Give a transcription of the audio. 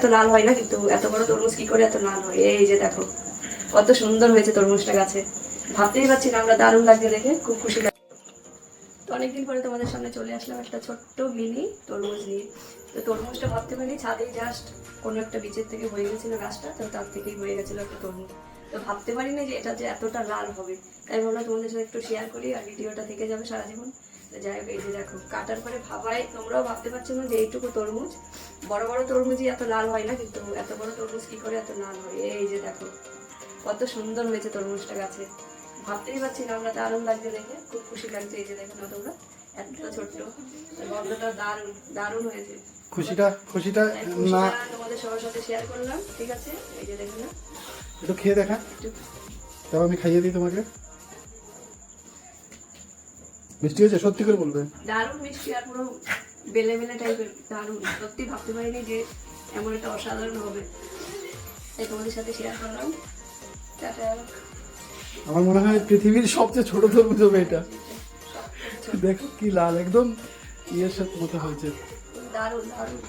এত লাল হয় না কিন্তু এত বড় তরমুজ কি করে এত লাল হয়? এই যে দেখো, কত সুন্দর হয়েছে তরমুজটা গাছে। ভাবতেই পারছি না, আমরা দারুণ লাগছে দেখে, খুব খুশি অনেকদিন পরে তোমাদের সামনে চলে আসলাম একটা ছোট্ট মিনি তরমুজ নিয়ে। তো তরমুজটা ভাবতে পারি ছাদেই জাস্ট কোনো একটা বীজের থেকে হয়ে গেছিল গাছটা, তো তার থেকেই হয়ে গেছিল একটা তরমুজ। তো ভাবতে পারি না যে এটা যে এতটা লাল হবে। তাই ভাবলাম তোমাদের সাথে একটু শেয়ার করি, আর ভিডিওটা থেকে যাবে সারা জীবন। যাই হোক এই যে দেখো কাটার পরে ভাবাই তোমরাও ভাবতে পারছ না যে এইটুকু তরমুজ। বড় বড় তরমুজই এত লাল হয় না কিন্তু এত বড় তরমুজ কি করে এত লাল হয়? এই যে দেখো কত সুন্দর হয়েছে তরমুজটা গাছে। ভাবতেই পারছি না আমরা দারুণ লাগছে দেখে খুব খুশি লাগছে এই যে দেখো না তোমরা এতটা ছোট্ট। গন্ধটা দারুণ দারুণ হয়েছে। খুশিটা খুশিটা না তোমাদের সবার সাথে শেয়ার করলাম ঠিক আছে? এই যে দেখো না। একটু খেয়ে দেখা। আমি খাইয়ে দিই তোমাকে। মিষ্টি হয়েছে? সত্যি করে বলবে দারুণ মিষ্টি আর পুরো বেলে বেলে টাইপের দারুণ। সত্যি ভাবতে পারিনি যে এমন একটা অসাধারণ হবে। তাই তোমাদের সাথে শেয়ার করলাম। টাটা। আমার মনে হয় পৃথিবীর সবচেয়ে ছোট তরমুজ হবে এটা। দেখো কি লাল একদম ইয়ের সাথে মতো হয়েছে। দারুণ দারুণ।